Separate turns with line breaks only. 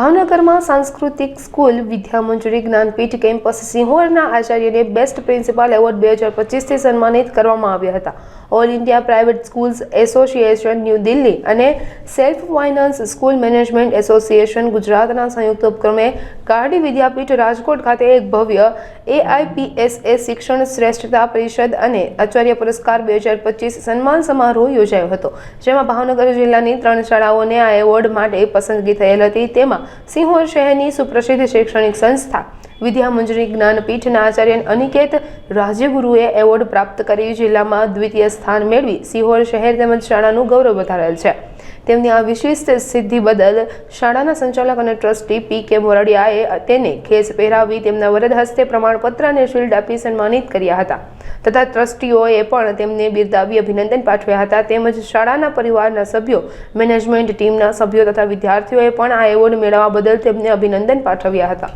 ભાવનગરમાં સાંસ્કૃતિક સ્કૂલ વિદ્યા મંજૂરી જ્ઞાનપીઠ કેમ્પસ સિંહોરના આચાર્યને બેસ્ટ પ્રિન્સિપાલ એવોર્ડ બે હજાર પચીસથી સન્માનિત કરવામાં આવ્યા હતા. All India private schools association New Delhi અને self finance school management association ગુજરાતના સંયુક્ત ઉપક્રમે કારડી વિદ્યાપીઠ રાજકોટ ખાતે એક ભવ્ય એઆઈપીએસએ શિક્ષણ શ્રેષ્ઠતા પરિષદ અને આચાર્ય પુરસ્કાર બે હજાર પચીસ સન્માન સમારોહ યોજાયો હતો, જેમાં ભાવનગર જિલ્લાની ત્રણ શાળાઓને આ એવોર્ડ માટે પસંદગી થયેલ હતી. તેમાં સિંહોર શહેરની સુપ્રસિદ્ધ શૈક્ષણિક સંસ્થા વિદ્યા મંજરી જ્ઞાનપીઠના આચાર્ય અનિકેત રાજ્યગુરુએ એવોર્ડ પ્રાપ્ત કરી જિલ્લામાં દ્વિતીય સ્થાન મેળવી સિહોર શહેર તેમજ શાળાનું ગૌરવ વધારેલ છે. તેમની આ વિશિષ્ટ સિદ્ધિ બદલ શાળાના સંચાલક અને ટ્રસ્ટી પી કે મોરડિયાએ તેને ખેસ પહેરાવી તેમના વરદ હસ્તે પ્રમાણપત્ર અને શિલ્ડ આપી સન્માનિત કર્યા હતા. તથા ટ્રસ્ટીઓએ પણ તેમને બિરદાવી અભિનંદન પાઠવ્યા હતા. તેમજ શાળાના પરિવારના સભ્યો, મેનેજમેન્ટ ટીમના સભ્યો તથા વિદ્યાર્થીઓએ પણ આ એવોર્ડ મેળવવા બદલ તેમને અભિનંદન પાઠવ્યા હતા.